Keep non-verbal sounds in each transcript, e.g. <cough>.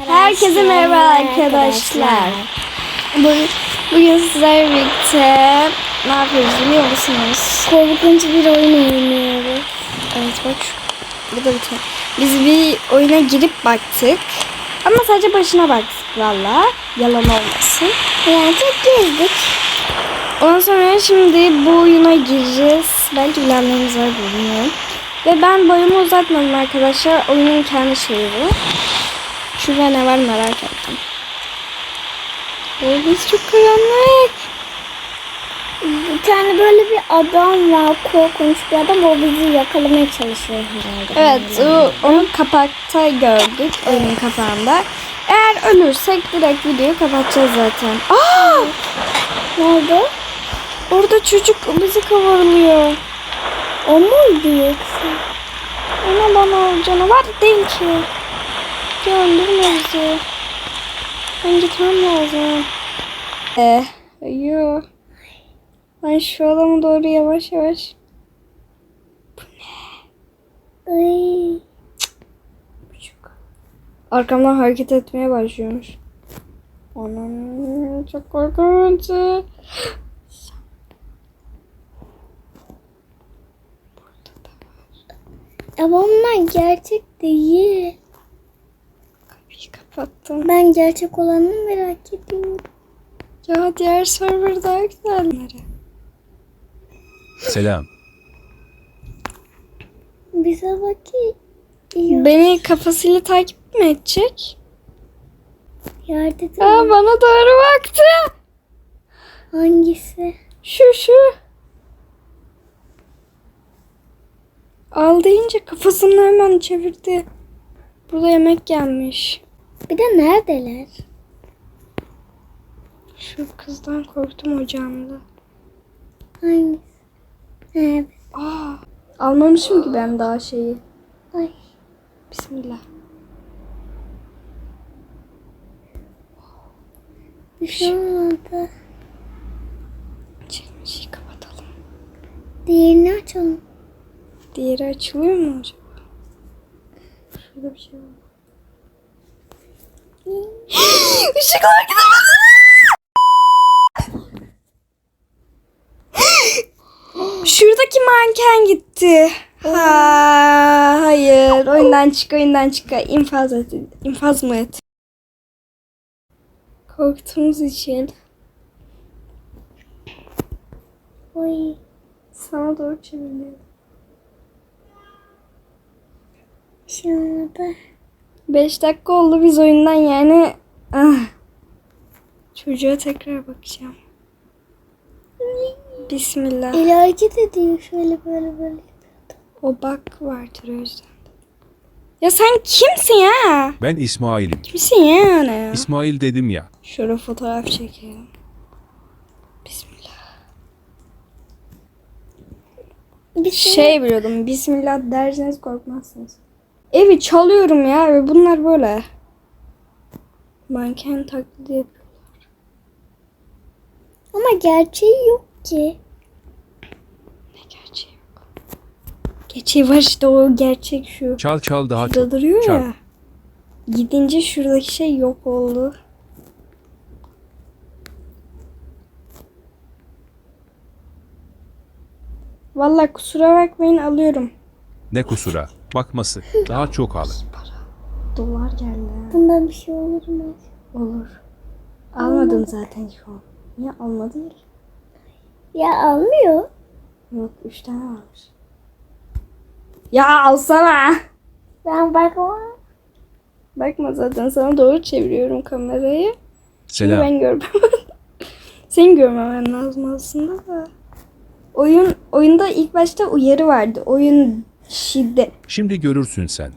Herkese merhaba arkadaşlar. Bugün, bugün sizlerle birlikte ne yapıyoruz biliyor musunuz? Korkunç bir oyun oynuyoruz. Evet bak burada bir tane. Biz bir oyuna girip baktık. Ama sadece başına baktık valla. Yalan olmasın. Yani çok gezdik. Ondan sonra şimdi bu oyuna gireceğiz. Belki bilenleriniz var bilmiyorum. Ve ben boyumu uzatmadım arkadaşlar. Oyunun kendi şeyi bu. Şurada ne var merak ettim. Burası çok karanlık. Bir tane böyle bir adam var. Korkunç bir adam. O bizi yakalamaya çalışıyor herhalde. Evet o, onu kapakta gördük. Oyunun kapağında. Eğer ölürsek direkt videoyu kapatacağız zaten. Aa! Ne oldu? Orada çocuk bizi kovalıyor. O muydu yoksa? Ona bana canavar değil ki. Öldürme bizi. Ben gitmem lazım. Ee, yo. Ben şu adama doğru yavaş yavaş. Ay. Arkamdan hareket etmeye başlıyormuş. Anam çok korkunç. Ama onlar gerçek değil. Kapattım. Ben gerçek olanını merak ediyorum. Ya diğer server daha güzelleri. Selam. Bize bakayım. Beni kafasıyla takip mi edecek? Yardım Aa, bana doğru baktı. Hangisi? Şu şu. Al deyince kafasını hemen çevirdi. Burada yemek gelmiş. Bir de neredeler? Şu kızdan korktum ocağımda. Hangisi? Evet. Aa, almamışım ki ben daha şeyi. Ay. Bismillah. Bir şey olmadı. Çekmeceyi kapatalım. Diğerini açalım. Diğeri açılıyor mu acaba? Şurada bir şey var. <gasps> Işıklar gidemedi. <gasps> Şuradaki manken gitti. Ha, hayır. Oyundan çık, oyundan çık. İnfaz et. İnfaz mı et? Korktuğumuz için Oy. sana doğru çeviriyorum. Şey olmadı. 5 dakika oldu biz oyundan yani. Ah. Çocuğa tekrar bakacağım. Bismillah. El hareket ediyor şöyle böyle böyle. O bak vardır o yüzden. Ya sen kimsin ya? Ben İsmail'im. Kimsin ya yani? İsmail dedim ya. Şöyle fotoğraf çekelim. Bismillah. Bir şey. Şey biliyordum. Bismillah derseniz korkmazsınız. Evi çalıyorum ya ve bunlar böyle. Manken taklidi yapıyor. Ama gerçeği yok ki. Ne gerçeği yok. Gerçeği var işte o gerçek şu. Çal çal daha Şurada çok. duruyor Çal. ya. Gidince şuradaki şey yok oldu. Vallahi kusura bakmayın alıyorum. Ne kusura. Bakması. Daha çok al. Dolar geldi. Bundan bir şey olur mu? Olur. Almadın zaten şu an. Niye almadın ki? Ya almıyor. Yok üç tane varmış. Ya alsana. Ben bakmam. Bakma zaten sana doğru çeviriyorum kamerayı. Şimdi Selam. ben görmem. <laughs> Senin görmemen lazım aslında da. Oyun oyunda ilk başta uyarı vardı. Oyun şiddet. Şimdi görürsün sen.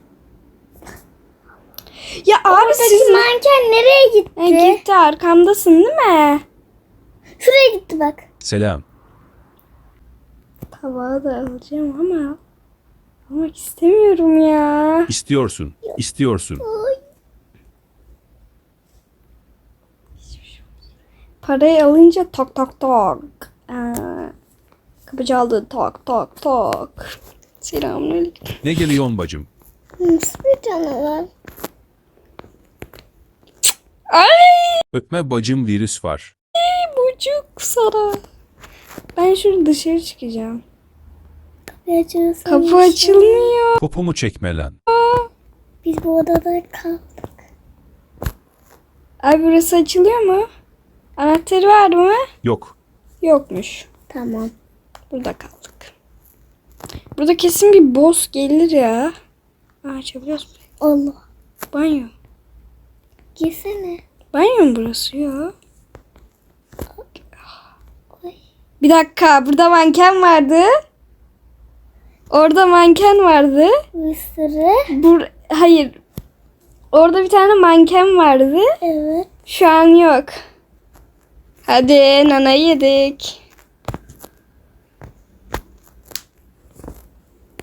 Ya abi siz manken nereye gitti? Ha, gitti arkamdasın değil mi? Şuraya gitti bak. Selam. Tabağı da alacağım ama almak istemiyorum ya. İstiyorsun. İstiyorsun. Parayı alınca tak tak tak. Aa, kapı çaldı tak tak tak. Selamünaleyküm. Ne geliyorsun bacım? Nasıl bir canavar? Öpme bacım virüs var. Bucuk Sara. Ben şurada dışarı çıkacağım. Kapıyı açıyorsun. Kapı açılmıyor. Popomu çekme lan. Biz bu odada kaldık. Abi burası açılıyor mu? Anahtarı var mı? Yok. Yokmuş. Tamam. Burada kaldık. Burada kesin bir boss gelir ya. Aa, açabiliyoruz mu? Allah. Banyo. Girsene. Banyo mu burası ya? Bir dakika burada manken vardı. Orada manken vardı. Bir sürü. Bur Hayır. Orada bir tane manken vardı. Evet. Şu an yok. Hadi nana yedik.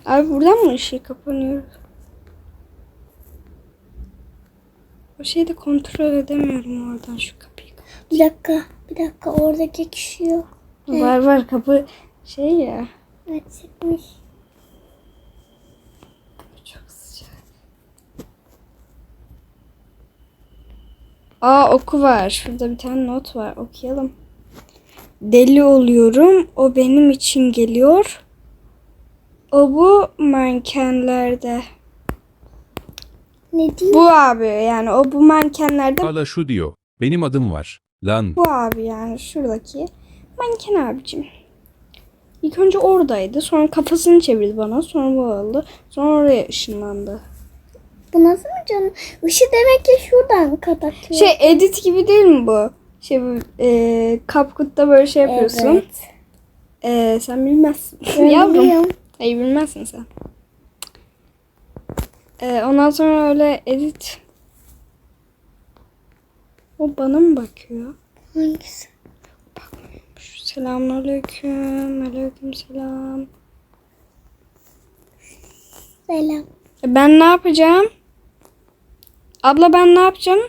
Abi buradan mı ışığı kapanıyor? O şeyi de kontrol edemiyorum oradan şu kapıyı. Bir dakika. Bir dakika. Oradaki kişi yok. Var var kapı şey ya. Açıkmış. Çok sıcak. Aa oku var. Şurada bir tane not var. Okuyalım. Deli oluyorum. O benim için geliyor. O bu mankenlerde. Ne diyeyim? Bu abi yani o bu mankenlerde Hala şu diyor. Benim adım var. Lan. bu abi yani şuradaki manken abicim. İlk önce oradaydı. Sonra kafasını çevirdi bana. Sonra bu oldu. Sonra oraya ışınlandı. Bu nasıl mı canım? Işığı demek ki şuradan kapatıyor. Şey edit gibi değil mi bu? Şey bu, e, CapCut'ta böyle şey yapıyorsun. Evet. E, sen bilmezsin. <laughs> Ben Yavrum. biliyorum. Hayır bilmezsin sen. E, ondan sonra öyle edit. O bana mı bakıyor? Hangisi? Selamünaleyküm. Aleyküm selam. Selam. E, ben ne yapacağım? Abla ben ne yapacağım?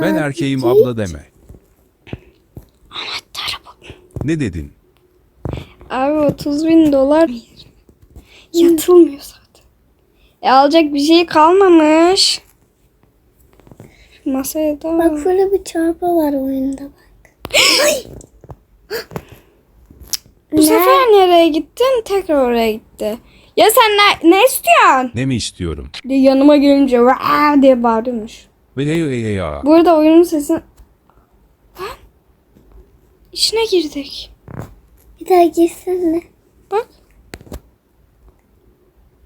Ben erkeğim abla deme. Anahtarı bu. Ne dedin? Abi 30 bin dolar yatılmıyor zaten. E, alacak bir şey kalmamış. Masaya da Bak şöyle bir çarpı var oyunda bak. <gasps> Bu sefer nereye gittin? Tekrar oraya gitti. Ya sen ne, ne istiyorsun? Ne mi istiyorum? Diye yanıma gelince "Vaa!" diye bağırıyormuş. Ve hey hey hey ya. Bu arada oyunun sesini... Lan! İçine girdik. Bir daha girsene. Bak.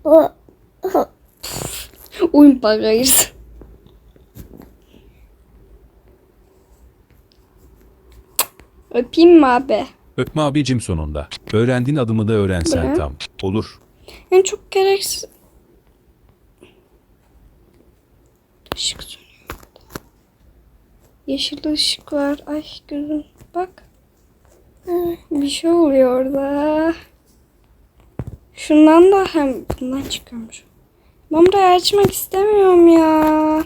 O, o Oyun bagajı. Öpeyim mi abi? Öpme abicim sonunda. Öğrendiğin adımı da öğrensen Ne? tam. Olur. Yani çok gereksiz. Işık sönüyor. Yeşil ışık var. Ay gözüm. Bak. Bir şey oluyor orada. Şundan da hem bundan çıkıyormuş. Ben burayı açmak istemiyorum ya.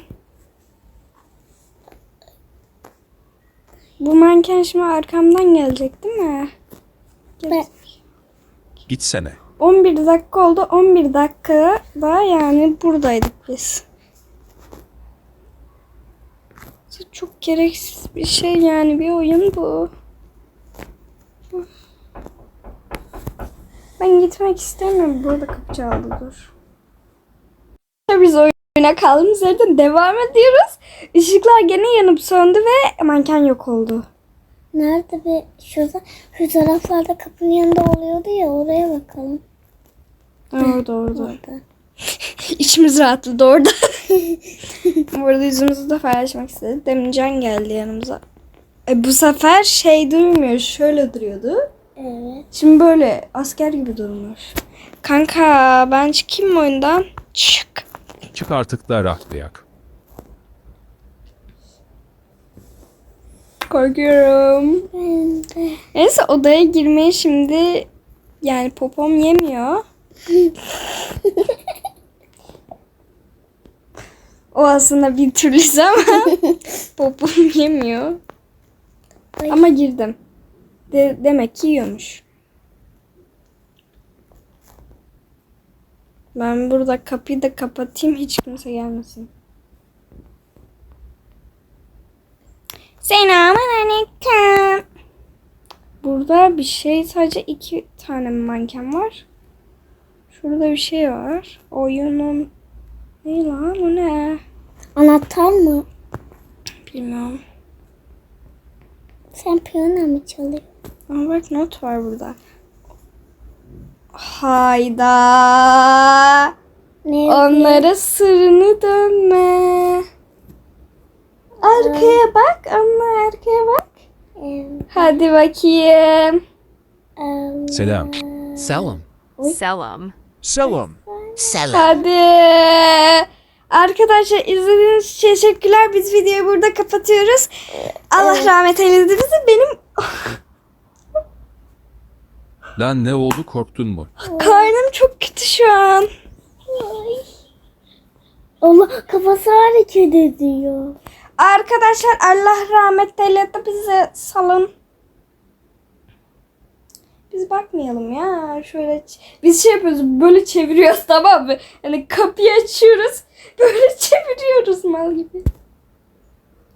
Bu manken şimdi arkamdan gelecek değil mi? Ben, Gitsene. 11 dakika oldu. 11 dakika da yani buradaydık biz. Çok gereksiz bir şey yani bir oyun bu. Of. Ben gitmek istemiyorum. Burada kapı çaldı dur. Biz oyuna kaldığımız yerden devam ediyoruz. Işıklar gene yanıp söndü ve manken yok oldu. nerede bir şurada şu taraflarda kapının yanında oluyordu ya oraya bakalım. Orada orada. <laughs> Orada. İçimiz rahatladı orada. <laughs> bu arada yüzümüzü de paylaşmak istedik. Demin Can geldi yanımıza. E, bu sefer şey durmuyor. Şöyle duruyordu. Evet. Şimdi böyle asker gibi durmuş. Kanka ben çıkayım mı oyundan? Çık. Çık artık da rahatlayak. Korkuyorum. Neyse odaya girmeye şimdi yani popom yemiyor. <laughs> o aslında bir türlüsü ama <laughs> popom yemiyor. Ay. Ama girdim. De- demek ki yiyormuş. Ben burada kapıyı da kapatayım hiç kimse gelmesin. Selamünaleyküm. Burada bir şey sadece iki tane manken var. Şurada bir şey var. Oyunun ne lan o ne? Anahtar mı? Bilmiyorum. Sen piyano mı çalıyorsun? Ama bak not var burada. Hayda. Ne? Onlara sırrını dönme. Arkaya bak, anne arkaya bak. Hadi bakayım. Selam. Sell 'em. Sell 'em. Hadi. Arkadaşlar izlediğiniz için teşekkürler. Biz videoyu burada kapatıyoruz. Allah rahmet eylesin. Benim <laughs> Lan ne oldu korktun mu? karnım çok kötü şu an. Allah kafası hareket ediyor. Arkadaşlar Allah rahmet eylesin. Bizi salın. Biz bakmayalım ya. Şöyle biz şey yapıyoruz. Böyle çeviriyoruz tamam mı? Yani kapıyı açıyoruz. Böyle <laughs> çeviriyoruz mal gibi.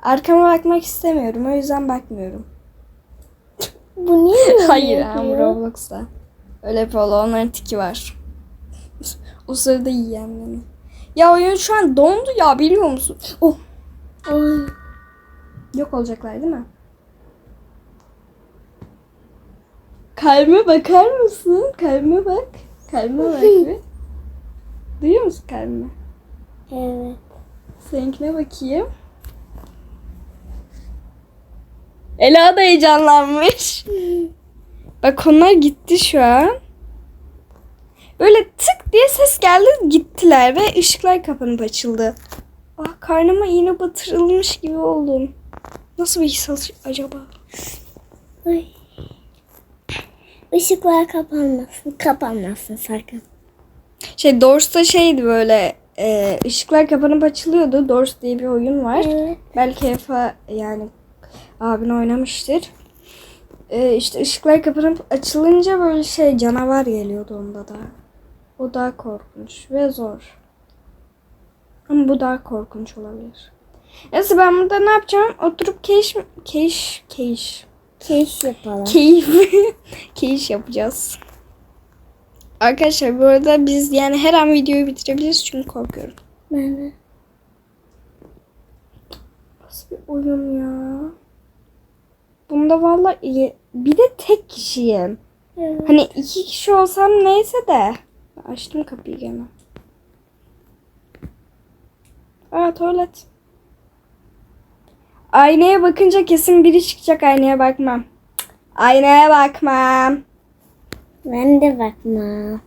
Arkama bakmak istemiyorum. O yüzden bakmıyorum. Bu niye Hayır ama Roblox'ta. Öyle yapıyorlar. Onların tiki var. <laughs> o sırada yiyen beni. Ya oyun şu an dondu ya biliyor musun? Oh. Ay, Yok olacaklar değil mi? Kalbime bakar mısın? Kalbime bak. Kalbime bak <laughs> bir. Duyuyor musun kalbime? evet. Seninkine bakayım. Ela da heyecanlanmış. Bak onlar gitti şu an. Böyle tık diye ses geldi gittiler ve ışıklar kapanıp açıldı. Ah karnıma iğne batırılmış gibi oldum. Nasıl bir his acaba? Ay. Işıklar kapanmasın. Kapanmasın sakın. Şey Doors'ta şeydi böyle e, ışıklar kapanıp açılıyordu. Doors diye bir oyun var. Evet. Belki Efa yani abin oynamıştır. E, işte ışıklar kapanıp açılınca böyle şey canavar geliyordu onda da. O daha korkunç ve zor. Ama bu daha korkunç olabilir. Neyse ben burada ne yapacağım? Oturup keyif keyif keyif Keş yapalım. keyif <laughs> keyif yapacağız. Arkadaşlar bu arada biz yani her an videoyu bitirebiliriz çünkü korkuyorum. Ben de. Nasıl bir oyun ya? Bunda vallahi iyi. Bir de tek kişiyim. Evet. Hani iki kişi olsam neyse de. Açtım kapıyı gene. Aa tuvalet. Aynaya bakınca kesin biri çıkacak aynaya bakmam. Aynaya bakmam. Ben de bakma.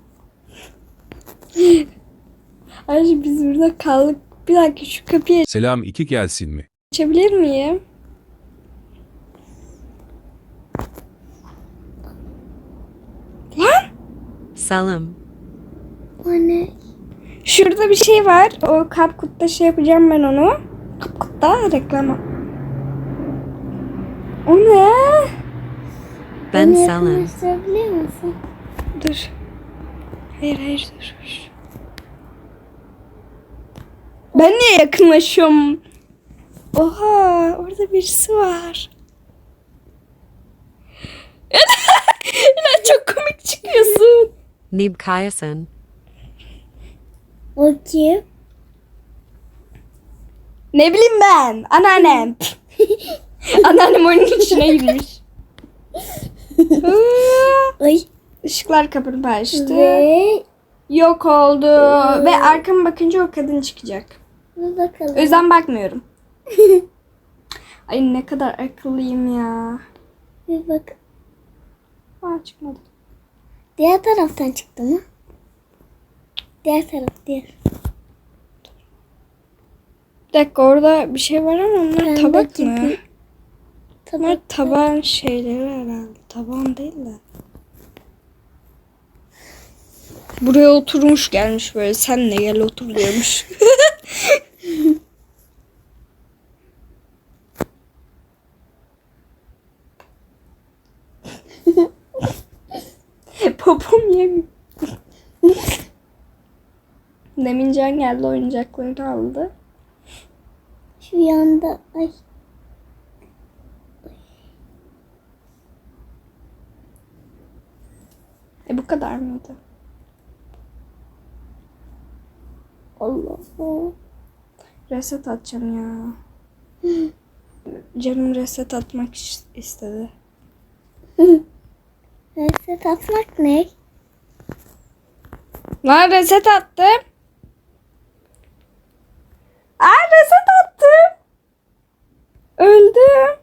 Ay biz burada kaldık. Bir dakika şu kapıyı Selam iki gelsin mi? açabilir miyim? Sell 'em. O ne? Şurada bir şey var. O Kapkut'ta şey yapacağım ben onu. Kapkut'ta reklama. O ne? Ben Beni sell 'em. yakınlaştırabilir misin? Dur. Hayır hayır dur. dur. Ben niye yakınlaşıyorum? Oha orada birisi var. <laughs> Ela <laughs> çok komik çıkıyorsun. Nib Kayasen. O kim? Ne bileyim ben. Anneannem. <laughs> Anneannem oyunun içine girmiş. <laughs> Ay. Işıklar kapanıp açtı. Ve Yok oldu. Ve arkama bakınca o kadın çıkacak. bakalım. O yüzden bakmıyorum. <laughs> Ay ne kadar akıllıyım ya. Bir bak. Aa çıkmadı. Diğer taraftan çıktı mı? Diğer taraf diğer. Bir dakika orada bir şey var ama onlar Ben tabak mı? Onlar Tabak. taban şeyleri herhalde. Taban değil de. Buraya oturmuş gelmiş böyle. Sen de gel otur diyormuş. <laughs> Nemincan geldi oyuncaklarını aldı. Şu yanda ay. E bu kadar mıydı? Allah Allah. Reset atacağım ya. <gasps> Canım reset atmak istedi. <laughs> reset atmak ne? Lan reset attım. Aa reset attım. Öldüm.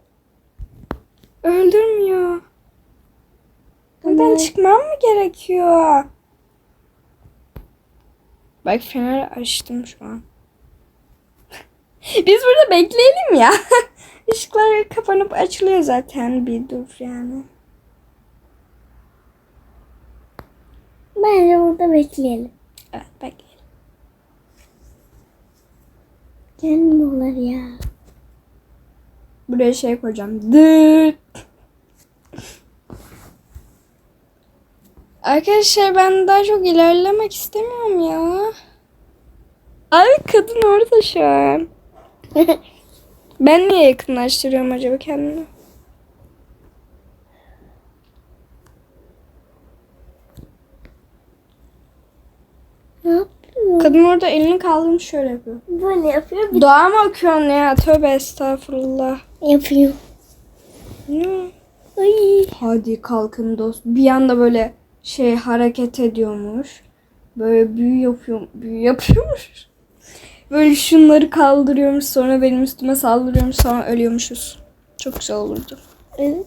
Öldürmüyor. Buradan çıkmam mı gerekiyor? Bak fener açtım şu an. <laughs> Biz burada bekleyelim ya. <laughs> Işıklar kapanıp açılıyor zaten bir dur yani. Bence burada bekleyelim. Evet bekleyelim. Gelmiyorlar ya. Buraya şey koyacağım. Dıt. Arkadaşlar ben daha çok ilerlemek istemiyorum ya. Abi kadın orada şu an. <laughs> Ben niye yakınlaştırıyorum acaba kendimi? ne yapıyor? Kadın orada elini kaldırmış şöyle yapıyor. Böyle yapıyor. Bir Doğa mı okuyorsun ya? Tövbe estağfurullah. yapıyor. Ne? Ay. Hadi kalkın dost. Bir anda böyle şey hareket ediyormuş. Böyle büyü yapıyor, büyü yapıyormuş. Böyle şunları kaldırıyormuş sonra benim üstüme saldırıyormuş sonra ölüyormuşuz. Çok güzel olurdu. Evet.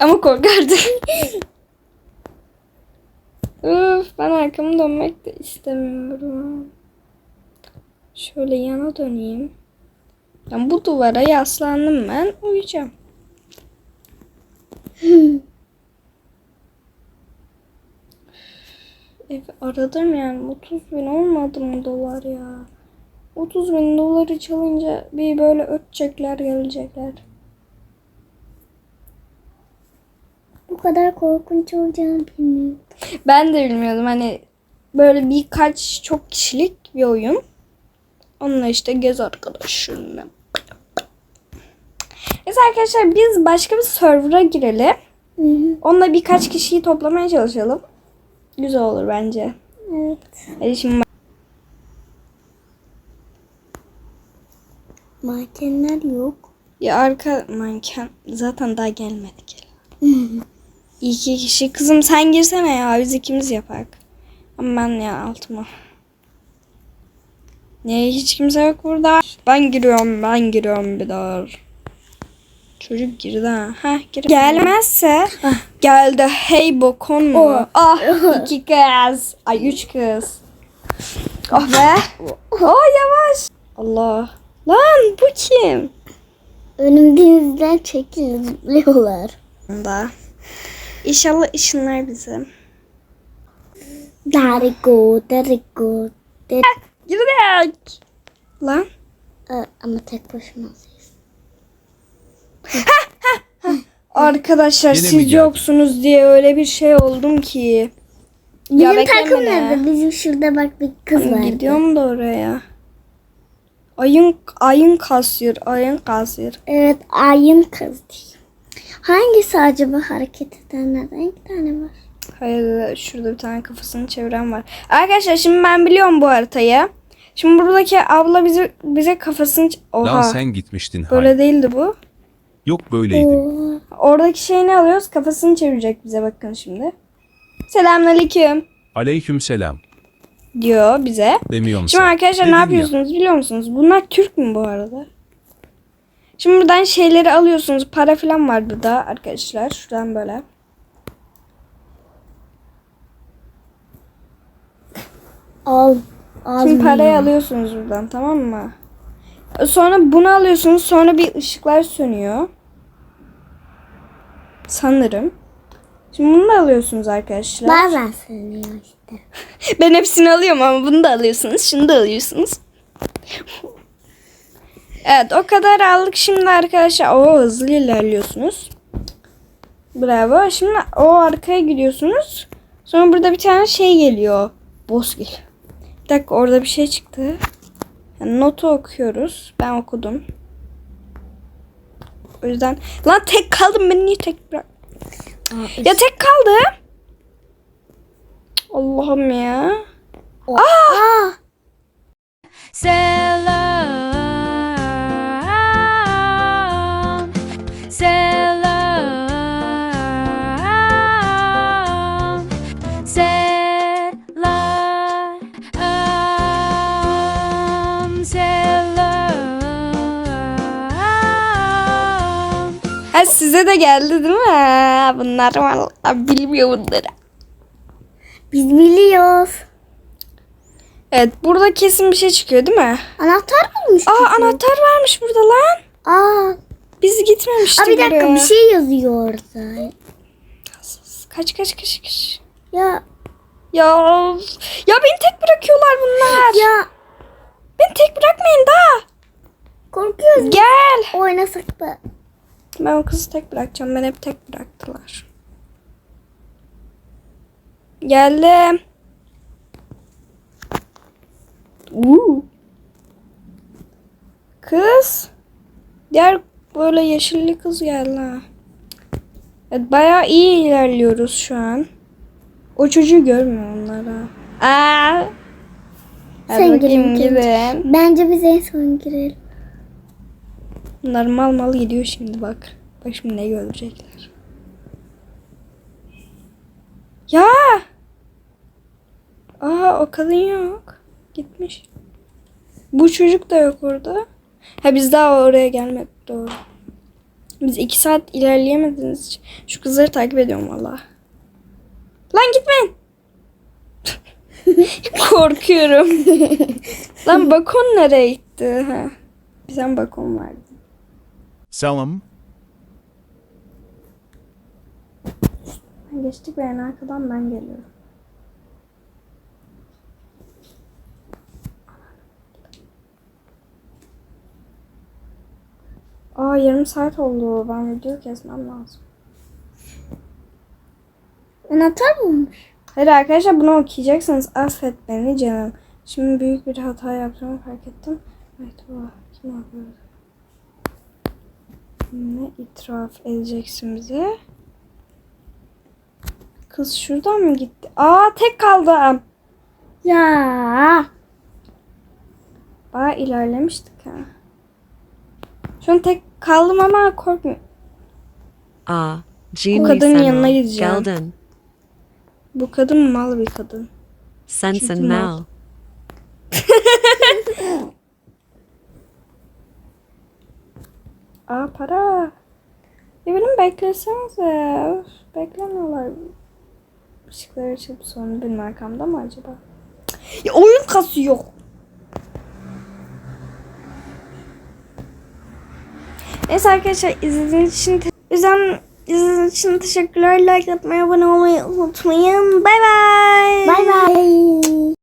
Ama korkardım. <laughs> Ben arkamı dönmek de istemiyorum. Şöyle yana döneyim. Ben bu duvara yaslandım ben uyuyacağım. <laughs> Ev aradım yani 30 bin olmadı mı dolar ya? 30 bin doları çalınca bir böyle ötecekler gelecekler. Bu kadar korkunç olacağını bilmiyorum. Ben de bilmiyordum hani böyle birkaç çok kişilik bir oyun. Onunla işte gez arkadaşlarımla. Neyse arkadaşlar biz başka bir server'a girelim. Hı hı. Onunla birkaç kişiyi toplamaya çalışalım. Güzel olur bence. Evet. Hadi şimdi Mankenler yok. ya arka manken zaten daha gelmedik. İki kişi. Kızım sen girsene ya biz ikimiz yapak. Ama ben ya altıma. Niye hiç kimse yok burada? Ben giriyorum ben giriyorum bir daha. Çocuk girdi ha. Heh, gir. Gelmezse geldi. Hey bokon mu? O. Ah <laughs> iki kız. Ay üç kız. Oh be. Oh yavaş. Allah. Lan bu kim? Önümden çekil zıplıyorlar. Da. İnşallah ışınlar bizi. Darigo, Darigo. Dar- Girdik. Lan. Ama tek başıma. <laughs> Arkadaşlar Yine mi siz yoksunuz diye öyle bir şey oldum ki. Bizim bekleme takım ne? nerede? Bizim şurada bak bir kız vardı. gidiyorum da oraya. Ayın ayın kasıyor, ayın kasıyor. Evet ayın kız diyor. Hangisi acaba hareket edenlerden? İki tane var. Hayır şurada bir tane kafasını çeviren var. Arkadaşlar şimdi ben biliyorum bu haritayı. Şimdi buradaki abla bize bize kafasını ç- Lan Oha. sen gitmiştin. Böyle değildi bu. Yok böyleydi. Oo. Oradaki şeyini alıyoruz. Kafasını çevirecek bize bakın şimdi. Selamünaleyküm Aleyküm selam. diyor bize. Demiyorum Şimdi sen. arkadaşlar Dedin ne ya. yapıyorsunuz biliyor musunuz? Bunlar Türk mü bu arada? Şimdi buradan şeyleri alıyorsunuz. Para falan var burada arkadaşlar. Şuradan böyle. Al. Al. Şimdi parayı alıyorsunuz buradan tamam mı? Sonra bunu alıyorsunuz. Sonra bir ışıklar sönüyor. Sanırım. Şimdi bunu da alıyorsunuz arkadaşlar. Bazen söylüyor işte. <laughs> Ben hepsini alıyorum ama bunu da alıyorsunuz. Şunu da alıyorsunuz. Evet o kadar aldık şimdi arkadaşlar. O hızlı ilerliyorsunuz. Bravo. Şimdi o arkaya gidiyorsunuz. Sonra burada bir tane şey geliyor. Bozgil. Bir dakika orada bir şey çıktı. Yani notu okuyoruz. Ben okudum. O yüzden lan tek kaldım ben niye tek bırak? Ya tek kaldım. Allah'ım ya. Aa! Selam, Ha size de geldi değil mi? Bunlar vallahi bilmiyor bunları. Biz biliyoruz. Evet burada kesin bir şey çıkıyor değil mi? Anahtar bulmuş. Aa anahtar varmış burada lan. Aa. Biz gitmemiştik Aa bir dakika buraya. bir şey yazıyor orada. Kaç kaç kaç kaç. Ya Ya ya beni tek bırakıyorlar bunlar. ya Beni tek bırakmayın da. korkuyoruz. Gel. Oynasak da. Ben o kızı tek bırakacağım. Ben hep tek bıraktılar. Geldim. Uuu. Kız. Diğer böyle yeşilli kız geldi ha. Evet, bayağı iyi ilerliyoruz şu an. O çocuğu görmüyor onlara. Aa. Sen girin. Bence biz en son girelim. Bunlar mal mal gidiyor şimdi bak. Bak şimdi ne görecekler. Ya! Aa o kadın yok. Gitmiş. Bu çocuk da yok orada. Ha biz daha oraya gelmedik doğru. Biz iki saat ilerleyemediğiniz için şu kızları takip ediyorum valla. Lan gitmeyin. <laughs> Korkuyorum. <laughs> Lan bakon nereye gitti? Ha. Bizden bakon vardı. Selam. Geçtik ve en arkadan ben geliyorum. Aa yarım saat oldu. Ben videoyu kesmem lazım. Anahtar bulmuş. Hayır arkadaşlar bunu okuyacaksınız. Affet beni canım. Şimdi büyük bir hata yaptığımı fark ettim. Evet bu kim yapıyor? Ne itiraf edeceksin bize? Kız şuradan mı gitti? Aa tek kaldım. Ya. Baya ilerlemiştik ha. Şu an tek kaldım ama korkmuyorum. Ah, Jean kadının Lee yanına gideceğim. Gelden, Bu kadın mal bir kadın. Çünkü mal. <laughs> Aa para. Ya benim beklesenize. Öf, beklemiyorlar. Işıkları açıp sonra benim arkamda mı acaba? Ya oyun kasıyor. Neyse arkadaşlar izlediğiniz için izlem- izlediğiniz için teşekkürler. Like atmayı, abone olmayı unutmayın. Bay bay. Bay bay.